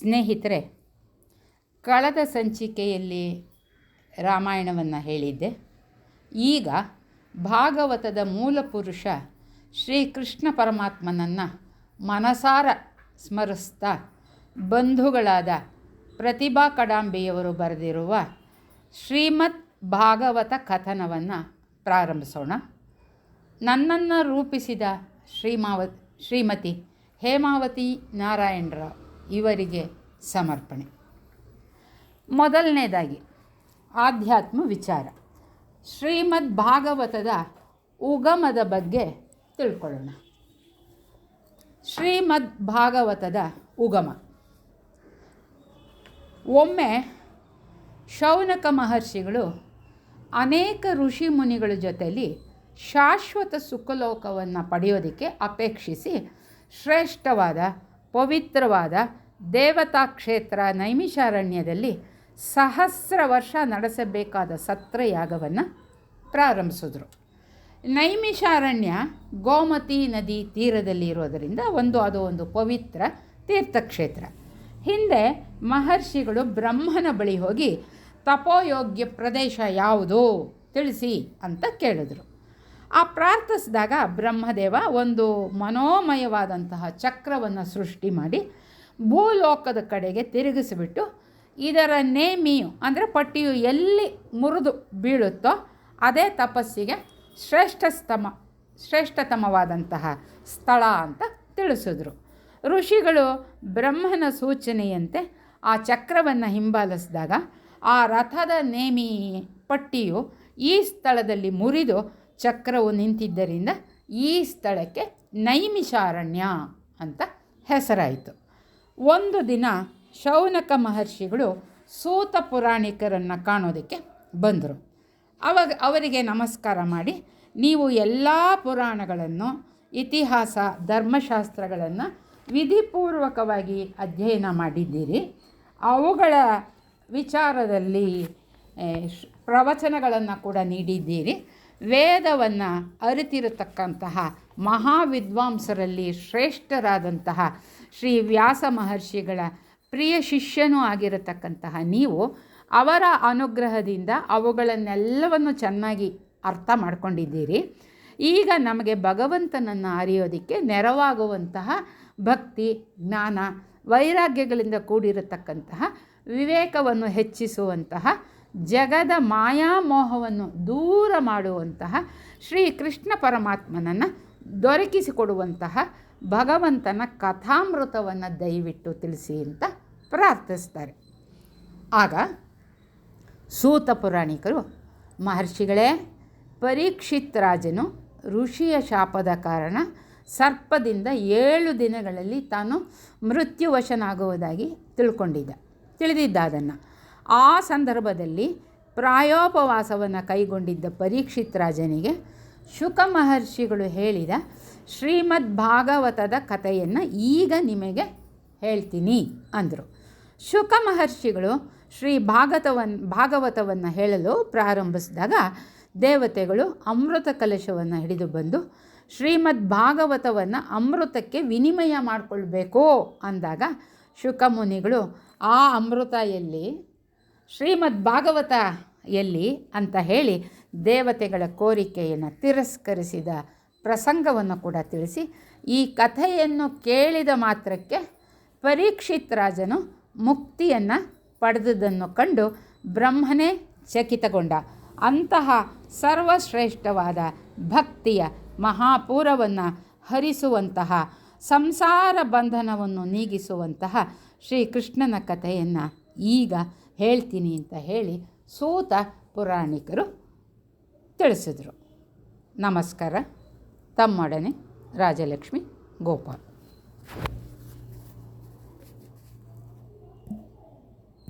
ಸ್ನೇಹಿತರೆ, ಕಳೆದ ಸಂಚಿಕೆಯಲ್ಲಿ ರಾಮಾಯಣವನ್ನು ಹೇಳಿದ್ದೆ. ಈಗ ಭಾಗವತದ ಮೂಲ ಪುರುಷ ಶ್ರೀಕೃಷ್ಣ ಪರಮಾತ್ಮನನ್ನು ಮನಸಾರ ಸ್ಮರಿಸ್ತಾ ಬಂಧುಗಳಾದ ಪ್ರತಿಭಾ ಕಡಾಂಬೆಯವರು ಬರೆದಿರುವ ಶ್ರೀಮದ್ ಭಾಗವತ ಕಥನವನ್ನು ಪ್ರಾರಂಭಿಸೋಣ. ನನ್ನನ್ನು ರೂಪಿಸಿದ ಶ್ರೀಮಾವ, ಶ್ರೀಮತಿ ಹೇಮಾವತಿ ನಾರಾಯಣರಾವ್. ಇವರಿಗೆ ಸಮರ್ಪಣೆ. ಮೊದಲನೇದಾಗಿ, ಆಧ್ಯಾತ್ಮ ವಿಚಾರ. ಶ್ರೀಮದ್ ಭಾಗವತದ ಉಗಮದ ಬಗ್ಗೆ ತಿಳ್ಕೊಳ್ಳೋಣ. ಶ್ರೀಮದ್ ಭಾಗವತದ ಉಗಮ. ಒಮ್ಮೆ ಶೌನಕ ಮಹರ್ಷಿಗಳು ಅನೇಕ ಋಷಿ ಮುನಿಗಳ ಜೊತೆಯಲ್ಲಿ ಶಾಶ್ವತ ಸುಖಲೋಕವನ್ನು ಪಡೆಯೋದಕ್ಕೆ ಅಪೇಕ್ಷಿಸಿ ಶ್ರೇಷ್ಠವಾದ ಪವಿತ್ರವಾದ ದೇವತಾ ಕ್ಷೇತ್ರ ನೈಮಿಷಾರಣ್ಯದಲ್ಲಿ ಸಹಸ್ರ ವರ್ಷ ನಡೆಸಬೇಕಾದ ಸತ್ರಯಾಗವನ್ನು ಪ್ರಾರಂಭಿಸಿದ್ರು. ನೈಮಿಷಾರಣ್ಯ ಗೋಮತಿ ನದಿ ತೀರದಲ್ಲಿ ಇರೋದರಿಂದ ಒಂದು ಅದು ಒಂದು ಪವಿತ್ರ ತೀರ್ಥಕ್ಷೇತ್ರ. ಹಿಂದೆ ಮಹರ್ಷಿಗಳು ಬ್ರಹ್ಮನ ಬಳಿ ಹೋಗಿ ತಪೋಯೋಗ್ಯ ಪ್ರದೇಶ ಯಾವುದು ತಿಳಿಸಿ ಅಂತ ಕೇಳಿದ್ರು. ಆ ಪ್ರಾರ್ಥಿಸಿದಾಗ ಬ್ರಹ್ಮದೇವ ಒಂದು ಮನೋಮಯವಾದಂತಹ ಚಕ್ರವನ್ನು ಸೃಷ್ಟಿ ಮಾಡಿ ಭೂಲೋಕದ ಕಡೆಗೆ ತಿರುಗಿಸಿಬಿಟ್ಟು ಇದರ ನೇಮಿಯು, ಅಂದರೆ ಪಟ್ಟಿಯು ಎಲ್ಲಿ ಮುರಿದು ಬೀಳುತ್ತೋ ಅದೇ ತಪಸ್ಸಿಗೆ ಶ್ರೇಷ್ಠಸ್ತಮ, ಶ್ರೇಷ್ಠತಮವಾದಂತಹ ಸ್ಥಳ ಅಂತ ತಿಳಿಸಿದ್ರು. ಋಷಿಗಳು ಬ್ರಹ್ಮನ ಸೂಚನೆಯಂತೆ ಆ ಚಕ್ರವನ್ನು ಹಿಂಬಾಲಿಸಿದಾಗ ಆ ರಥದ ನೇಮಿ ಪಟ್ಟಿಯು ಈ ಸ್ಥಳದಲ್ಲಿ ಮುರಿದು ಚಕ್ರವು ನಿಂತಿದ್ದರಿಂದ ಈ ಸ್ಥಳಕ್ಕೆ ನೈಮಿಷಾರಣ್ಯ ಅಂತ ಹೆಸರಾಯಿತು. ಒಂದು ದಿನ ಶೌನಕ ಮಹರ್ಷಿಗಳು ಸೂತ ಪುರಾಣಿಕರನ್ನು ಕಾಣೋದಕ್ಕೆ ಬಂದರು. ಅವಾಗ ಅವರಿಗೆ ನಮಸ್ಕಾರ ಮಾಡಿ, ನೀವು ಎಲ್ಲ ಪುರಾಣಗಳನ್ನು, ಇತಿಹಾಸ, ಧರ್ಮಶಾಸ್ತ್ರಗಳನ್ನು ವಿಧಿಪೂರ್ವಕವಾಗಿ ಅಧ್ಯಯನ ಮಾಡಿದ್ದೀರಿ. ಅವುಗಳ ವಿಚಾರದಲ್ಲಿ ಪ್ರವಚನಗಳನ್ನು ಕೂಡ ನೀಡಿದ್ದೀರಿ. ವೇದವನ್ನು ಅರಿತಿರತಕ್ಕಂತಹ ಮಹಾವಿದ್ವಾಂಸರಲ್ಲಿ ಶ್ರೇಷ್ಠರಾದಂತಹ ಶ್ರೀ ವ್ಯಾಸ ಮಹರ್ಷಿಗಳ ಪ್ರಿಯ ಶಿಷ್ಯನೂ ಆಗಿರತಕ್ಕಂತಹ ನೀವು ಅವರ ಅನುಗ್ರಹದಿಂದ ಅವುಗಳನ್ನೆಲ್ಲವನ್ನು ಚೆನ್ನಾಗಿ ಅರ್ಥ ಮಾಡ್ಕೊಂಡಿದ್ದೀರಿ. ಈಗ ನಮಗೆ ಭಗವಂತನನ್ನು ಅರಿಯೋದಕ್ಕೆ ನೆರವಾಗುವಂತಹ ಭಕ್ತಿ, ಜ್ಞಾನ, ವೈರಾಗ್ಯಗಳಿಂದ ಕೂಡಿರತಕ್ಕಂತಹ ವಿವೇಕವನ್ನು ಹೆಚ್ಚಿಸುವಂತಹ ಜಗದ ಮಾಯಾಮೋಹವನ್ನು ದೂರ ಮಾಡುವಂತಹ ಶ್ರೀ ಕೃಷ್ಣ ಪರಮಾತ್ಮನನ್ನು ದೊರಕಿಸಿಕೊಡುವಂತಹ ಭಗವಂತನ ಕಥಾಮೃತವನ್ನು ದಯವಿಟ್ಟು ತಿಳಿಸಿ ಅಂತ ಪ್ರಾರ್ಥಿಸ್ತಾರೆ. ಆಗ ಸೂತ ಪುರಾಣಿಕರು, ಮಹರ್ಷಿಗಳೇ, ಪರೀಕ್ಷಿತ್ ರಾಜನು ಋಷಿಯ ಶಾಪದ ಕಾರಣ ಸರ್ಪದಿಂದ ಏಳು ದಿನಗಳಲ್ಲಿ ತಾನು ಮೃತ್ಯುವಶನಾಗುವುದಾಗಿ ತಿಳ್ಕೊಂಡಿದ್ದ. ತಿಳಿದಿದ್ದ ಅದನ್ನು. ಆ ಸಂದರ್ಭದಲ್ಲಿ ಪ್ರಾಯೋಪವಾಸವನ್ನು ಕೈಗೊಂಡಿದ್ದ ಪರೀಕ್ಷಿತ್ ರಾಜನಿಗೆ ಶುಕ ಮಹರ್ಷಿಗಳು ಹೇಳಿದ ಶ್ರೀಮದ್ ಭಾಗವತದ ಕಥೆಯನ್ನು ಈಗ ನಿಮಗೆ ಹೇಳ್ತೀನಿ ಅಂದರು. ಶುಕ ಮಹರ್ಷಿಗಳು ಶ್ರೀ ಭಾಗತವನ್, ಭಾಗವತವನ್ನು ಹೇಳಲು ಪ್ರಾರಂಭಿಸಿದಾಗ ದೇವತೆಗಳು ಅಮೃತ ಕಲಶವನ್ನು ಹಿಡಿದು ಬಂದು ಶ್ರೀಮದ್ ಭಾಗವತವನ್ನು ಅಮೃತಕ್ಕೆ ವಿನಿಮಯ ಮಾಡಿಕೊಳ್ಬೇಕು ಅಂದಾಗ ಶುಕಮುನಿಗಳು ಆ ಅಮೃತ ಎಲ್ಲಿ ಶ್ರೀಮದ್ ಭಾಗವತ ಎಲ್ಲಿ ಅಂತ ಹೇಳಿ ದೇವತೆಗಳ ಕೋರಿಕೆಯನ್ನು ತಿರಸ್ಕರಿಸಿದ ಪ್ರಸಂಗವನ್ನು ಕೂಡ ತಿಳಿಸಿ, ಈ ಕಥೆಯನ್ನು ಕೇಳಿದ ಮಾತ್ರಕ್ಕೆ ಪರೀಕ್ಷಿತ್ ರಾಜನು ಮುಕ್ತಿಯನ್ನು ಪಡೆದುದನ್ನು ಕಂಡು ಬ್ರಹ್ಮನೇ ಚಕಿತಗೊಂಡ. ಅಂತಹ ಸರ್ವಶ್ರೇಷ್ಠವಾದ ಭಕ್ತಿಯ ಮಹಾಪೂರವನ್ನು ಹರಿಸುವಂತಹ, ಸಂಸಾರ ಬಂಧನವನ್ನು ನೀಗಿಸುವಂತಹ ಶ್ರೀಕೃಷ್ಣನ ಕಥೆಯನ್ನು ಈಗ ಹೇಳ್ತೀನಿ ಅಂತ ಹೇಳಿ ಸೂತ ಪುರಾಣಿಕರು ತಿಳಿಸಿದರು. ನಮಸ್ಕಾರ. ತಮ್ಮೊಡನೆ ರಾಜಲಕ್ಷ್ಮಿ ಗೋಪಾಲ್.